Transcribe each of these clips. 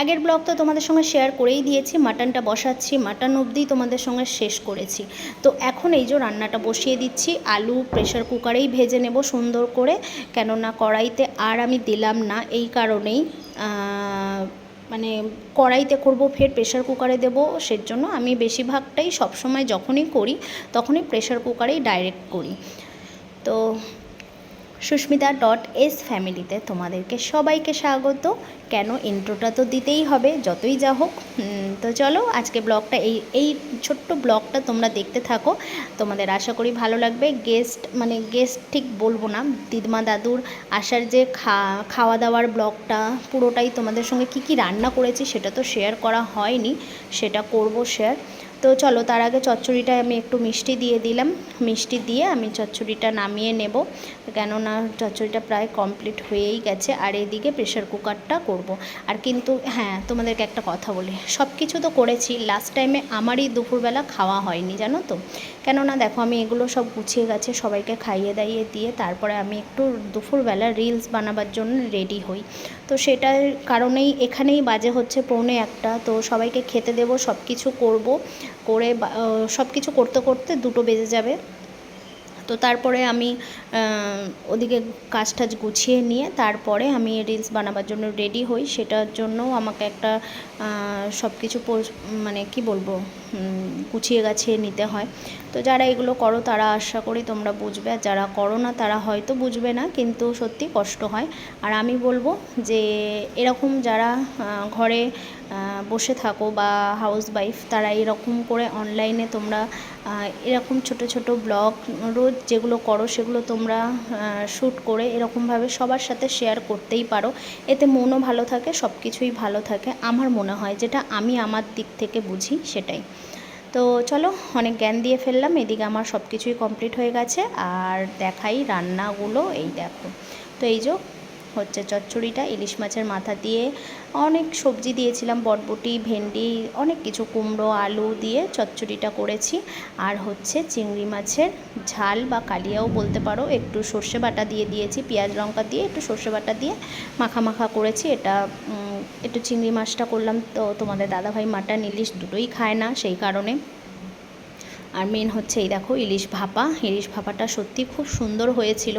আগের ব্লগ তো তোমাদের সঙ্গে শেয়ার করেই দিয়েছি মাটনটা বসাচ্ছি মাটন অবধি তোমাদের সঙ্গে শেষ করেছি। তো এখন এই যে রান্নাটা বসিয়ে দিচ্ছি, আলু প্রেশার কুকারেই ভেজে নেব সুন্দর করে, কেননা কড়াইতে আর আমি দিলাম না, এই কারণেই মানে কড়াইতে করব, ফের প্রেশার কুকারে দেবো সের জন্য আমি বেশিরভাগটাই সবসময় যখনই করি, তখনই প্রেশার কুকারেই ডাইরেক্ট করি। তো সুস্মিতা ডট এস ফ্যামিলিতে তোমাদেরকে সবাইকে স্বাগত। কেন ইন্ট্রোটা তো দিতেই হবে, যতই যা হোক। তো চলো আজকে ব্লগটা এই এই ছোট্ট ব্লগটা তোমরা দেখতে থাকো। তোমাদের আশা করি ভালো লাগবে। গেস্ট মানে গেস্ট ঠিক বলব না, দিদমা দাদুর আসার যে খা খাওয়া দাওয়ার ব্লগটা, পুরোটাই তোমাদের সঙ্গে কি কি রান্না করেছি সেটা তো শেয়ার করা হয়নি। সেটা করব শেয়ার তো চলো তার আগে চচ্চড়িটায় আমি একটু মিষ্টি দিয়ে দিলাম। মিষ্টি দিয়ে আমি চচ্চড়িটা নামিয়ে নেব। কেননা চচ্চড়িটা প্রায় কমপ্লিট হয়েই গেছে। আর এদিকে প্রেশার কুকারটা করব। আর কিন্তু হ্যাঁ তোমাদেরকে একটা কথা বলি। সব কিছু তো করেছি। লাস্ট টাইমে আমারই দুপুরবেলা খাওয়া হয়নি, জানো তো? কেননা দেখো, আমি এগুলো সব গুছিয়ে গেছে সবাইকে খাইয়ে দাইয়ে দিয়ে তারপরে আমি একটু দুপুরবেলা রিলস বানাবার জন্য রেডি হই। তো সেটার কারণেই এখানেই বাজে হচ্ছে পৌনে একটা। তো সবাইকে খেতে দেবো সব কিছু করব। করে সব কিছু করতে করতে দুটো বেজে যাবে। তো তারপরে আমি ওদিকে কাজ টাজ গুছিয়ে নিয়ে তারপরে আমি রিলস বানাবার জন্য রেডি হই। সেটার জন্য আমাকে একটা সব কিছু মানে কি বলব? গুছিয়ে গাছিয়ে নিতে হয়। তো যারা এগুলো করো তারা আশা করি তোমরা বুঝবে, আর যারা করো না তারা হয়তো বুঝবে না, কিন্তু সত্যি কষ্ট হয়। আর আমি বলব যে এরকম যারা ঘরে বসে থাকো বা হাউস ওয়াইফ তারা এরকম করে অনলাইনে তোমরা এরকম ছোট ছোট ব্লগ রোজ যেগুলো করো সেগুলো তোমরা শ্যুট করে এরকমভাবে সবার সাথে শেয়ার করতেই পারো। এতে মনও ভালো থাকে সব কিছুই ভালো থাকে। আমার মনে হয় যেটা আমি আমার দিক থেকে বুঝি সেটাই। তো চলো, অনেক জ্ঞান দিয়ে ফেললাম, এদিকে আমার সব কিছুই কমপ্লিট হয়ে গেছে, আর দেখাই রান্নাগুলো, এই দেখো। তো এই যে হচ্ছে চচ্চড়িটা, ইলিশ মাছের মাথা দিয়ে অনেক সবজি দিয়েছিলাম, বটবটি, ভেন্ডি, অনেক কিছু, কুমড়ো, আলু দিয়ে চচ্চড়িটা করেছি। আর হচ্ছে চিংড়ি মাছের ঝাল বা কালিয়াও বলতে পারো, একটু সর্ষে বাটা দিয়ে দিয়েছি, পেঁয়াজ লঙ্কা দিয়ে একটু সর্ষে বাটা দিয়ে মাখা মাখা করেছি। এটা একটু চিংড়ি মাছটা করলাম, তো তোমাদের দাদাভাই মাটন, ইলিশ দুটোই খায় না, সেই কারণে। আর মেন হচ্ছে এই দেখো ইলিশ ভাপা। ইলিশ ভাপাটা সত্যি খুব সুন্দর হয়েছিল।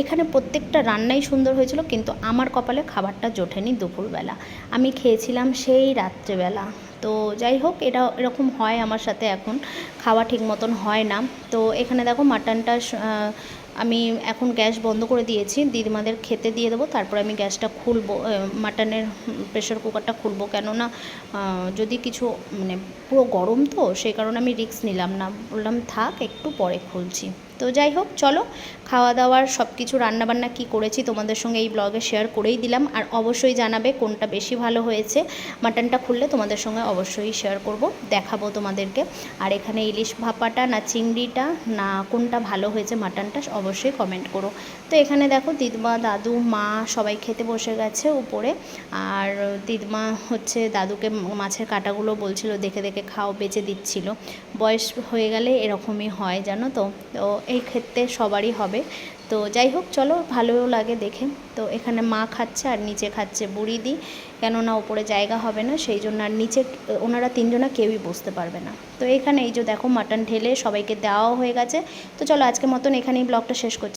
এখানে প্রত্যেকটা রান্নাই সুন্দর হয়েছিল, কিন্তু আমার কপালে খাবারটা জোটেনি দুপুরবেলা। আমি খেয়েছিলাম সেই রাত্রেবেলা। তো যাই হোক, এটা এরকম হয় আমার সাথে এখন। খাওয়া ঠিক মতন হয় না। তো এখানে দেখো মাটনটা আমি এখন গ্যাস বন্ধ করে দিয়েছি। দিদিমাদের খেতে দিয়ে দেবো, তারপরে আমি গ্যাসটা খুলবো মাটনের প্রেশার কুকারটা খুলবো। কেননা যদি কিছু মানে পুরো গরম তো, সেই কারণে আমি রিস্ক নিলাম না। বললাম, থাক, একটু পরে খুলছি। তো যাই হোক, চলো খাওয়া দাওয়ার সব কিছু রান্নাবান্না কী করেছি তোমাদের সঙ্গে এই ব্লগে শেয়ার করেই দিলাম। আর অবশ্যই জানাবে কোনটা বেশি ভালো হয়েছে। মাটনটা খুললে তোমাদের সঙ্গে অবশ্যই শেয়ার করব, দেখাবো তোমাদেরকে। আর এখানে ইলিশ ভাপাটা, না চিংড়িটা, না কোনটা ভালো হয়েছে মাটনটা, অবশ্যই কমেন্ট করো। তো এখানে দেখো, দিদমা, দাদু, মা সবাই খেতে বসে গেছে উপরে। আর দিদমা হচ্ছে দাদুকে মাছের কাটাগুলো বলছিল, দেখে দেখে খাও, বেঁচে দিচ্ছিল। বয়স হয়ে গেলে এরকমই হয়, জানো তো? তো এই ক্ষেত্রে সবারই হবে। তো যাই হোক, চলো ভালোও লাগে দেখে। তো এখানে মা খাচ্ছে আর নিচে খাচ্ছে বুড়ি দিই কেননা ওপরে জায়গা হবে না, সেই জন্য আর নিচে ওনারা তিনজনা কেউই বসতে পারবে না। তো এখানে এই যে দেখো মাটন ঢেলে সবাইকে দেওয়াও হয়ে গেছে। তো চলো আজকে মতন এখানেই ব্লগটা শেষ করছি।